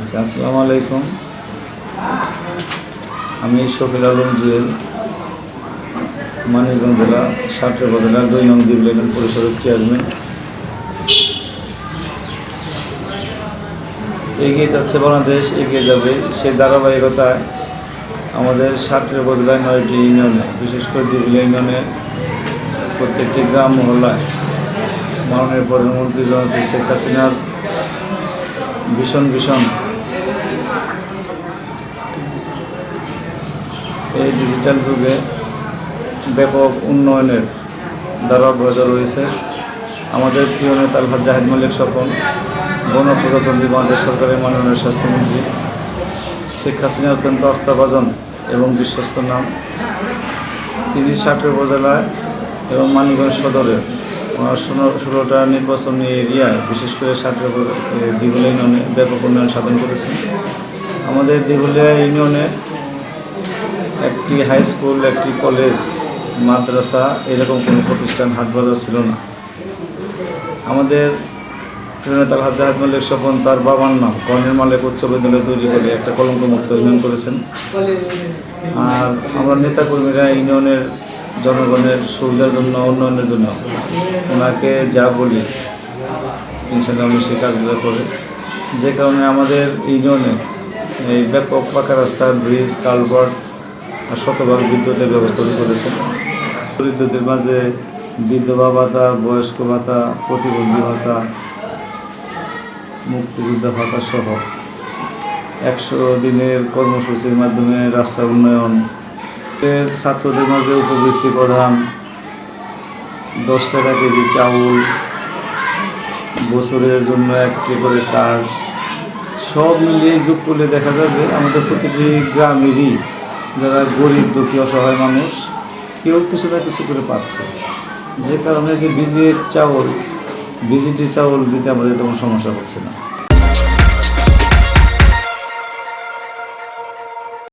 আচ্ছা, আসসালামু আলাইকুম। আমি শফিল আলম জুয়েল। মানিকগঞ্জ জেলা সাতটা উপজেলার দুই নং দিবলেন পরিষদের চেয়ারম্যান এগিয়ে যাচ্ছে বাংলাদেশ এগিয়ে যাবে সেই ধারাবাহিকতায়। আমাদের সাতটা উপজেলায় নয়টি ইউনিয়নে, বিশেষ করে দিবলি ইউনিয়নে প্রত্যেকটি গ্রাম মহল্লায় মাননীয় প্রধানমন্ত্রী জনতা শেখ হাসিনার ভীষণ ভীষণ এই ডিজিটাল যুগে ব্যাপক উন্নয়নের দ্বারা অব্যাহত রয়েছে। আমাদের প্রিয় নেতা আলহাজ জাহিদ মালিক স্বপন, গণপ্রজাতন্ত্রী বাংলাদেশ সরকারের মাননীয় স্বাস্থ্যমন্ত্রী শেখ হাসিনা অত্যন্ত আস্থাভাজন। এবং বিশ্বস্ত নাম তিনি ষাটের উপজেলায় এবং মানিকগঞ্জ সদরের ষোলো- ষোলোটা নির্বাচনী এরিয়ায় বিশেষ করে ষাটের দিগুলিয়া ইউনিয়নে ব্যাপক উন্নয়ন সাধন করেছেন। আমাদের দিগুলিয়া ইউনিয়নে একটি হাই স্কুল, একটি কলেজ, মাদ্রাসা এরকম কোনো প্রতিষ্ঠান হাটবাজার ছিল না। আমাদের প্রিয়নেতা হাজার মালিক স্বপন, তার বাবার নাম কর্নেল মালিক উচ্চ বিদ্যালয় তৈরি করে একটা কলঙ্কমুক্ত ইউনিয়ন করেছেন। আর আমরা নেতাকর্মীরা ইউনিয়নের জনগণের সুবিধার জন্য, উন্নয়নের জন্য ওনাকে যা বলি ইনশাল্লাহ উনি সেই কাজগুলো করে যে কারণে আমাদের ইউনিয়নে এই ব্যাপক পাকা রাস্তা, ব্রিজ, কালভার্ট আর শতভাগ বিদ্যুতের ব্যবস্থা করেছেন। দরিদ্রদের মাঝে বিধবা ভাতা, বয়স্ক ভাতা, প্রতিবন্ধী ভাতা মুক্তিযোদ্ধা ভাতা সহ একশো দিনের কর্মসূচির মাধ্যমে রাস্তা উন্নয়ন। ছাত্রদের মাঝে উপবৃত্তি প্রদান দশ টাকা কেজি চাউল, বছরের জন্য একটি করে কার্ড, সব মিলিয়ে যোগ করলে দেখা যাবে আমাদের প্রতিটি গ্রামেরই যারা গরিব, দুঃখী, অসহায় মানুষ, কেউ কিছু না কিছু করে পাচ্ছে। যে কারণে যে বিজির চাউল বিজিটি চাউল দিতে আমাদের তেমন সমস্যা হচ্ছে না।